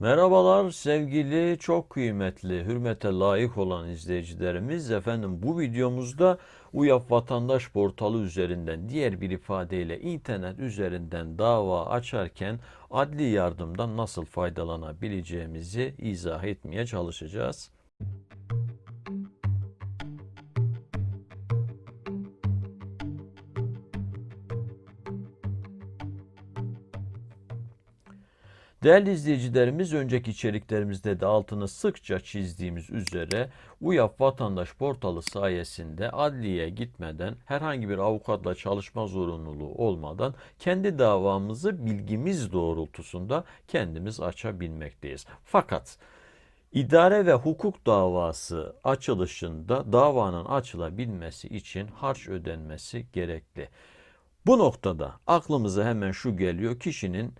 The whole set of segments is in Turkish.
Merhabalar sevgili çok kıymetli, hürmete layık olan izleyicilerimiz. Efendim bu videomuzda UYAP Vatandaş Portalı üzerinden diğer bir ifadeyle internet üzerinden dava açarken adli yardımdan nasıl faydalanabileceğimizi izah etmeye çalışacağız. Değerli izleyicilerimiz, önceki içeriklerimizde de altını sıkça çizdiğimiz üzere UYAP Vatandaş Portalı sayesinde adliyeye gitmeden herhangi bir avukatla çalışma zorunluluğu olmadan kendi davamızı bilgimiz doğrultusunda kendimiz açabilmekteyiz. Fakat İdare ve hukuk davası açılışında davanın açılabilmesi için harç ödenmesi gerekli. Bu noktada aklımıza hemen şu geliyor. Kişinin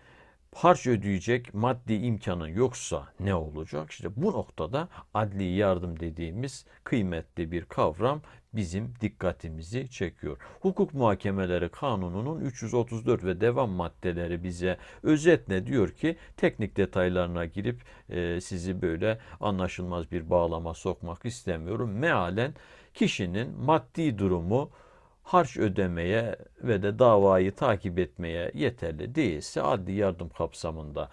harç ödeyecek maddi imkanı yoksa ne olacak? İşte bu noktada adli yardım dediğimiz kıymetli bir kavram bizim dikkatimizi çekiyor. Hukuk muhakemeleri kanununun 334 ve devam maddeleri bize özetle diyor ki teknik detaylarına girip e, sizi böyle anlaşılmaz bir bağlama sokmak istemiyorum. Mealen kişinin maddi durumu harç ödemeye ve de davayı takip etmeye yeterli değilse adli yardım kapsamında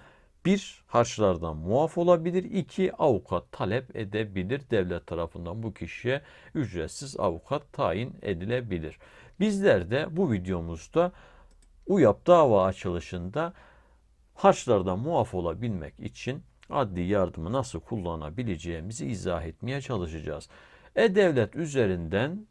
bir harçlardan muaf olabilir, iki avukat talep edebilir. Devlet tarafından bu kişiye ücretsiz avukat tayin edilebilir. Bizler de bu videomuzda UYAP dava açılışında harçlardan muaf olabilmek için adli yardımı nasıl kullanabileceğimizi izah etmeye çalışacağız. E-Devlet üzerinden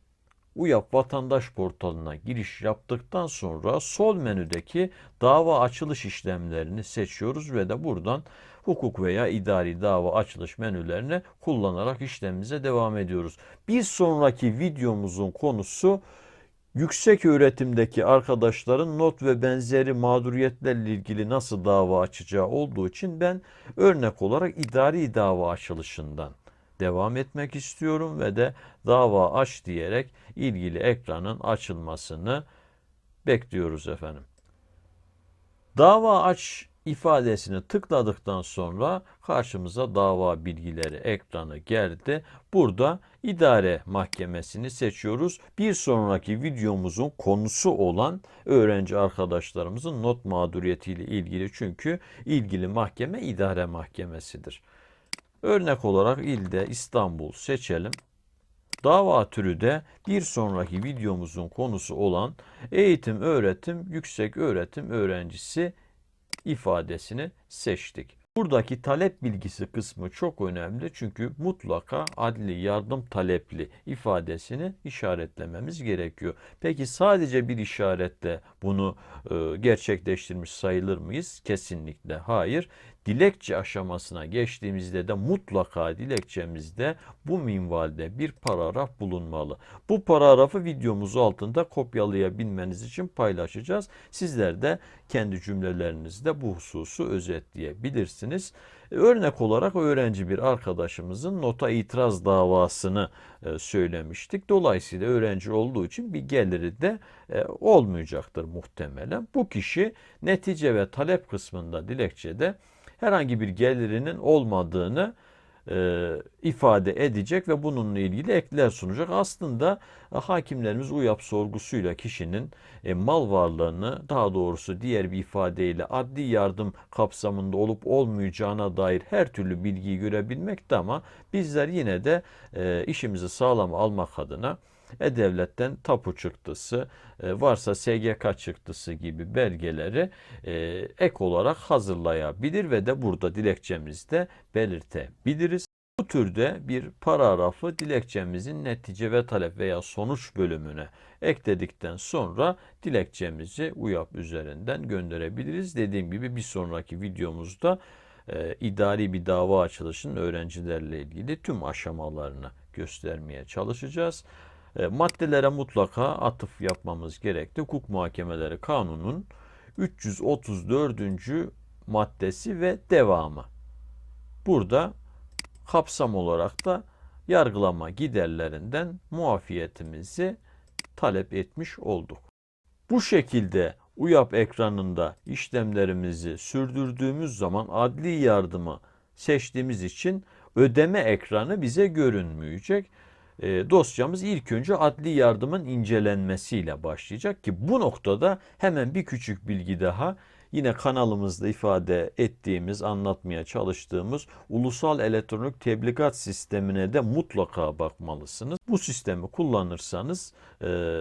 UYAP vatandaş portalına giriş yaptıktan sonra sol menüdeki dava açılış işlemlerini seçiyoruz ve de buradan hukuk veya idari dava açılış menülerini kullanarak işlemimize devam ediyoruz. Bir sonraki videomuzun konusu yüksek öğretimdeki arkadaşların not ve benzeri mağduriyetlerle ilgili nasıl dava açacağı olduğu için ben örnek olarak idari dava açılışından devam etmek istiyorum ve de dava aç diyerek ilgili ekranın açılmasını bekliyoruz efendim. Dava aç ifadesini tıkladıktan sonra karşımıza dava bilgileri ekranı geldi. Burada idare mahkemesini seçiyoruz. Bir sonraki videomuzun konusu olan öğrenci arkadaşlarımızın not mağduriyetiyle ilgili çünkü ilgili mahkeme idare mahkemesidir. Örnek olarak ilde İstanbul seçelim. Dava türü de bir sonraki videomuzun konusu olan eğitim, öğretim, yüksek öğretim öğrencisi ifadesini seçtik. Buradaki talep bilgisi kısmı çok önemli çünkü mutlaka adli yardım talepli ifadesini işaretlememiz gerekiyor. Peki sadece bir işaretle bunu e, gerçekleştirmiş sayılır mıyız? Kesinlikle hayır. Dilekçe aşamasına geçtiğimizde de mutlaka dilekçemizde bu minvalde bir paragraf bulunmalı. Bu paragrafı videomuz altında kopyalayabilmeniz için paylaşacağız. Sizler de kendi cümlelerinizde bu hususu özetleyebilirsiniz. Örnek olarak öğrenci bir arkadaşımızın nota itiraz davasını e, söylemiştik. Dolayısıyla öğrenci olduğu için bir geliri de e, olmayacaktır muhtemelen. Bu kişi netice ve talep kısmında dilekçede herhangi bir gelirinin olmadığını e, ifade edecek ve bununla ilgili ekler sunacak. Aslında e, hakimlerimiz UYAP sorgusuyla kişinin e, mal varlığını daha doğrusu diğer bir ifadeyle adli yardım kapsamında olup olmayacağına dair her türlü bilgiyi görebilmekte ama bizler yine de e, işimizi sağlam almak adına e-Devlet'ten tapu çıktısı, e, varsa SGK çıktısı gibi belgeleri e, ek olarak hazırlayabilir ve de burada dilekçemizde belirtebiliriz. Bu türde bir paragrafı dilekçemizin netice ve talep veya sonuç bölümüne ekledikten sonra dilekçemizi UYAP üzerinden gönderebiliriz. Dediğim gibi bir sonraki videomuzda e, idari bir dava açılışının öğrencilerle ilgili tüm aşamalarını göstermeye çalışacağız. E, maddelere mutlaka atıf yapmamız gerekli. Hukuk Muhakemeleri Kanunun 334. maddesi ve devamı. Burada kapsam olarak da yargılama giderlerinden muafiyetimizi talep etmiş olduk. Bu şekilde UYAP ekranında işlemlerimizi sürdürdüğümüz zaman adli yardımı seçtiğimiz için ödeme ekranı bize görünmeyecek. E, dosyamız ilk önce adli yardımın incelenmesiyle başlayacak ki bu noktada hemen bir küçük bilgi daha yine kanalımızda ifade ettiğimiz, anlatmaya çalıştığımız ulusal elektronik tebligat sistemine de mutlaka bakmalısınız. Bu sistemi kullanırsanız e,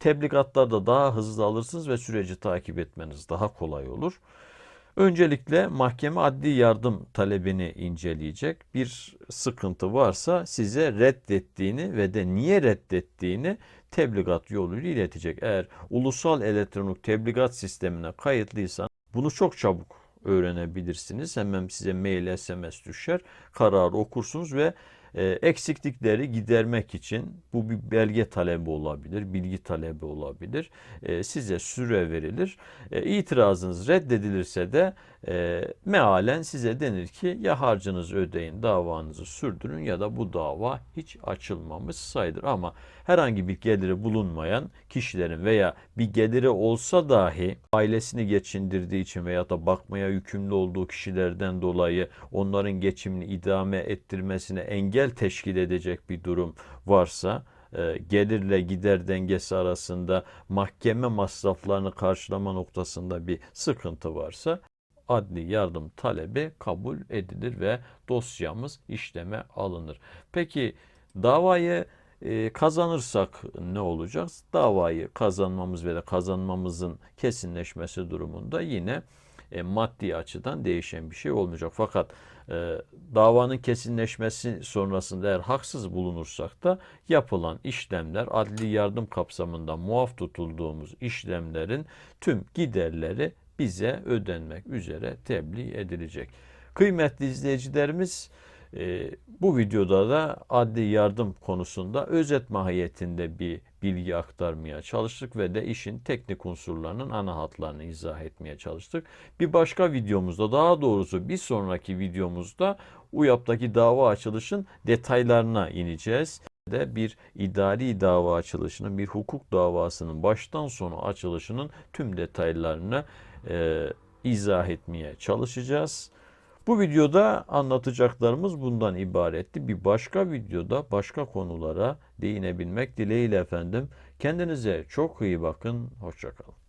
tebligatlarda daha hızlı alırsınız ve süreci takip etmeniz daha kolay olur. Öncelikle mahkeme adli yardım talebini inceleyecek. Bir sıkıntı varsa size reddettiğini ve de niye reddettiğini tebligat yoluyla iletecek. Eğer ulusal elektronik tebligat sistemine kayıtlıysan bunu çok çabuk öğrenebilirsiniz. Hemen size mail, SMS düşer. Kararı okursunuz ve e, eksiklikleri gidermek için bu bir belge talebi olabilir, bilgi talebi olabilir. E, size süre verilir. E, itirazınız reddedilirse de e, mealen size denir ki ya harcınızı ödeyin, davanızı sürdürün ya da bu dava hiç açılmamış sayılır. Ama herhangi bir geliri bulunmayan kişilerin veya bir geliri olsa dahi ailesini geçindirdiği için veya da bakmaya yükümlü olduğu kişilerden dolayı onların geçimini idame ettirmesine engel teşkil edecek bir durum varsa e, gelirle gider dengesi arasında mahkeme masraflarını karşılama noktasında bir sıkıntı varsa adli yardım talebi kabul edilir ve dosyamız işleme alınır. Peki davayı e, kazanırsak ne olacak? Davayı kazanmamız ve de kazanmamızın kesinleşmesi durumunda yine e, maddi açıdan değişen bir şey olmayacak. Fakat e, davanın kesinleşmesi sonrasında eğer haksız bulunursak da yapılan işlemler adli yardım kapsamında muaf tutulduğumuz işlemlerin tüm giderleri bize ödenmek üzere tebliğ edilecek. Kıymetli izleyicilerimiz e, bu videoda da adli yardım konusunda özet mahiyetinde bir bilgi aktarmaya çalıştık ve de işin teknik unsurlarının ana hatlarını izah etmeye çalıştık. Bir başka videomuzda daha doğrusu bir sonraki videomuzda UYAP'taki dava açılışın detaylarına ineceğiz de bir idari dava açılışının, bir hukuk davasının baştan sona açılışının tüm detaylarını e, izah etmeye çalışacağız. Bu videoda anlatacaklarımız bundan ibaretti. Bir başka videoda başka konulara değinebilmek dileğiyle efendim. Kendinize çok iyi bakın. Hoşçakalın.